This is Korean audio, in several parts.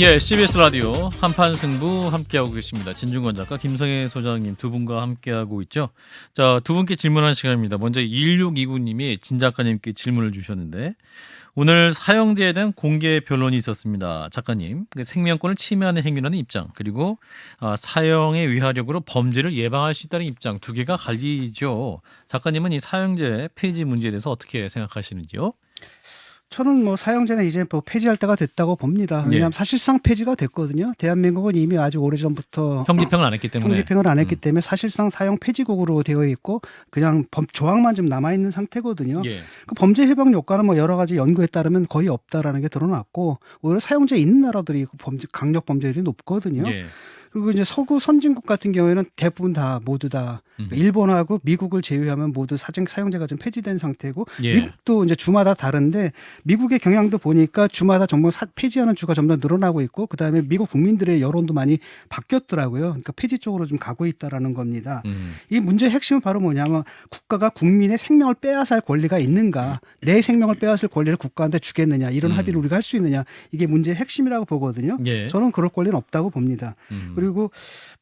예, CBS 라디오 한판 승부 함께하고 계십니다. 진중권 작가, 김성애 소장님 두 분과 함께하고 있죠. 자, 두 분께 질문한 시간입니다. 먼저 1629님이 진 작가님께 질문을 주셨는데 오늘 사형제에 대한 공개 변론이 있었습니다. 작가님, 그 생명권을 침해하는 행위라는 입장 그리고 아, 사형의 위화력으로 범죄를 예방할 수 있다는 입장 두 개가 갈리죠. 작가님은 이 사형제 폐지 문제에 대해서 어떻게 생각하시는지요? 저는 뭐 사형제는 이제 뭐 폐지할 때가 됐다고 봅니다. 왜냐하면 예. 사실상 폐지가 됐거든요. 대한민국은 이미 아주 오래 전부터 형집행을 안 했기 때문에 형집행을 안 했기 음. 때문에 사실상 사형 폐지국으로 되어 있고 그냥 범, 조항만 좀 남아 있는 상태거든요. 예. 그 범죄 해방 효과는 뭐 여러 가지 연구에 따르면 거의 없다라는 게 드러났고 오히려 사형제 있는 나라들이 그 범죄 강력 범죄율이 높거든요. 예. 그리고 이제 서구 선진국 같은 경우에는 대부분 다 모두 다 음. 일본하고 미국을 제외하면 모두 사정 사형제가 좀 폐지된 상태고 예. 미국도 이제 주마다 다른데 미국의 경향도 보니까 주마다 정말 사- 폐지하는 주가 점점 늘어나고 있고 그다음에 미국 국민들의 여론도 많이 바뀌었더라고요. 그러니까 폐지 쪽으로 좀 가고 있다라는 겁니다. 음. 이 문제의 핵심은 바로 뭐냐면 국가가 국민의 생명을 빼앗을 권리가 있는가, 내 생명을 빼앗을 권리를 국가한테 주겠느냐 이런 음. 합의를 우리가 할 수 있느냐 이게 문제의 핵심이라고 보거든요. 예. 저는 그럴 권리는 없다고 봅니다. 음. 그리고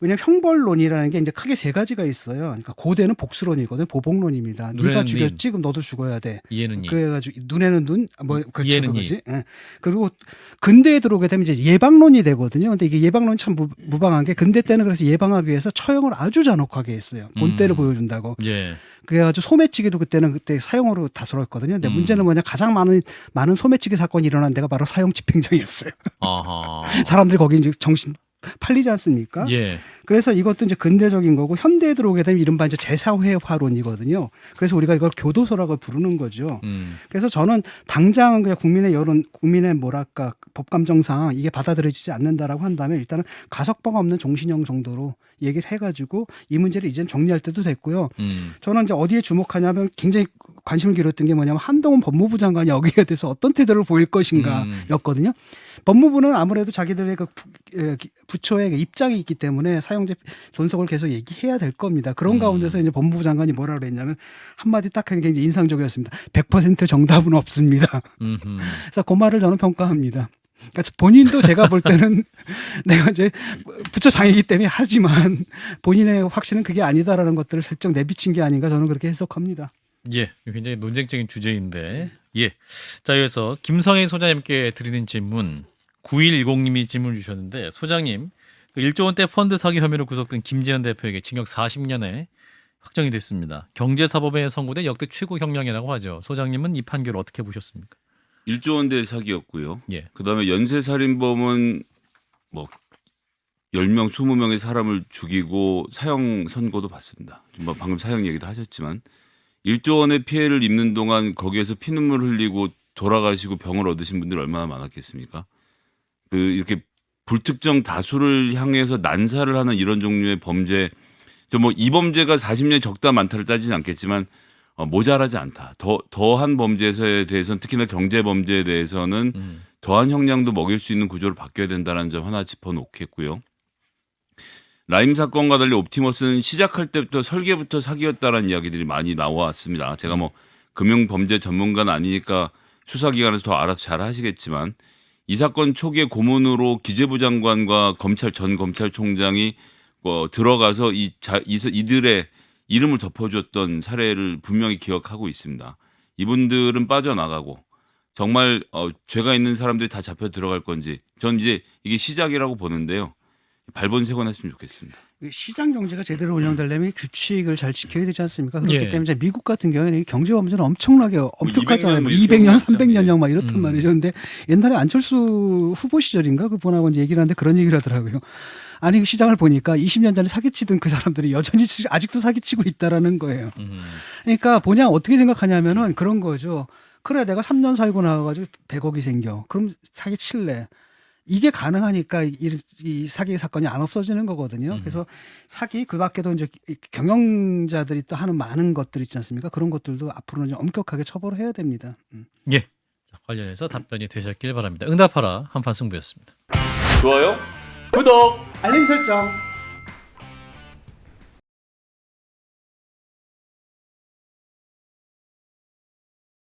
왜냐하면 형벌론이라는 게 이제 크게 세 가지가 있어요. 그러니까 고대는 복수론이거든요. 보복론입니다. 네가 님. 죽였지 그럼 너도 죽어야 돼. 이해는 이. 그래가지고 눈에는 눈, 뭐 그렇죠 이해는 그거지. 예. 그리고 근대에 들어오게 되면 이제 예방론이 되거든요. 근데 이게 예방론이 참 무, 무방한 게 근대 때는 그래서 예방하기 위해서 처형을 아주 잔혹하게 했어요. 본때를 음. 보여준다고. 예. 그래가지고 소매치기도 그때는 그때 사형으로 다스렸거든요. 근데 음. 문제는 뭐냐 가장 많은 많은 소매치기 사건이 일어난 데가 바로 사형 집행정이었어요. 아하. 사람들이 거기 이제 정신 팔리지 않습니까? 예. 그래서 이것도 이제 근대적인 거고 현대에 들어오게 되면 이른바 이제 제사회화론이거든요. 그래서 우리가 이걸 교도소라고 부르는 거죠. 음. 그래서 저는 당장은 그냥 국민의 여론, 국민의 뭐랄까 법감정상 이게 받아들여지지 않는다라고 한다면 일단은 가석방 없는 종신형 정도로 얘기를 해가지고 이 문제를 이제 정리할 때도 됐고요. 음. 저는 이제 어디에 주목하냐면 굉장히 관심을 기울였던 게 뭐냐면 한동훈 법무부 장관이 여기에 대해서 어떤 태도를 보일 음. 것인가였거든요. 법무부는 아무래도 자기들의 그 부- 부처의 그 입장이 있기 때문에 사용제 존속을 계속 얘기해야 될 겁니다. 그런 음. 가운데서 이제 법무부 장관이 뭐라 그랬냐면 한마디 딱 하는 게 굉장히 인상적이었습니다. 100% 정답은 없습니다. 음흠. 그래서 그 말을 저는 평가합니다. 그러니까 본인도 제가 볼 때는 내가 이제 부처장이기 때문에 하지만 본인의 확신은 그게 아니다라는 것들을 슬쩍 내비친 게 아닌가 저는 그렇게 해석합니다. 예. 굉장히 논쟁적인 주제인데. 예. 자, 그래서 김성애 소장님께 드리는 질문 9110님이 질문 주셨는데 소장님 그 1조 원대 펀드 사기 혐의로 구속된 김재현 대표에게 징역 40년에 확정이 됐습니다. 경제사법에 선고된 역대 최고 형량이라고 하죠. 소장님은 이 판결을 어떻게 보셨습니까? 1조 원대 사기였고요. 예. 그다음에 연쇄 살인범은 뭐 10명, 20명의 사람을 죽이고 사형 선고도 받습니다. 뭐 방금 사형 얘기도 하셨지만 1조 원의 피해를 입는 동안 거기에서 피눈물 흘리고 돌아가시고 병을 얻으신 분들이 얼마나 많았겠습니까? 그 이렇게 불특정 다수를 향해서 난사를 하는 이런 종류의 범죄 저뭐이 범죄가 40년 적다 많다를 따지진 않겠지만 어, 모자라지 않다. 더 더한 범죄에 대해서는 특히나 경제 범죄에 대해서는 음. 더한 형량도 먹일 수 있는 구조로 바뀌어야 된다는 점 하나 짚어 놓겠고요. 라임 사건과 달리 옵티머스는 시작할 때부터 설계부터 사기였다라는 이야기들이 많이 나왔습니다. 제가 뭐 금융 범죄 전문가는 아니니까 수사기관에서 더 알아서 잘 하시겠지만 이 사건 초기에 고문으로 기재부 장관과 검찰 전 검찰총장이 어, 들어가서 이 자, 이, 이들의 이름을 덮어줬던 사례를 분명히 기억하고 있습니다. 이분들은 빠져나가고 정말 어, 죄가 있는 사람들이 다 잡혀 들어갈 건지 전 이제 이게 시작이라고 보는데요. 발본색원 했으면 좋겠습니다. 시장 경제가 제대로 운영되려면 규칙을 잘 지켜야 되지 않습니까? 그렇기 예. 때문에 미국 같은 경우에는 이 경제 범죄는 엄청나게 엄격하잖아요. 200년 뭐뭐 이렇게 200년, 하죠. 300년 막 이렇단 음. 말이죠. 근데 옛날에 안철수 후보 시절인가 그 분하고 이제 얘기를 하는데 그런 얘기를 하더라고요. 아니 그 시장을 보니까 20년 전에 사기치던 그 사람들이 여전히 치- 아직도 사기치고 있다라는 거예요. 음. 그러니까 뭐냐 어떻게 생각하냐면은 그런 거죠. 그래 내가 3년 살고 나와가지고 100억이 생겨. 그럼 사기 칠래. 이게 가능하니까 이, 이 사기 사건이 안 없어지는 거거든요. 음. 그래서 사기 그 밖에도 이제 이 경영자들이 또 하는 많은 것들 있지 않습니까? 그런 것들도 앞으로는 좀 엄격하게 처벌을 해야 됩니다. 음. 예. 자, 관련해서 답변이 되셨길 바랍니다. 응답하라 한판 승부였습니다. 좋아요? 구독. 알림 설정.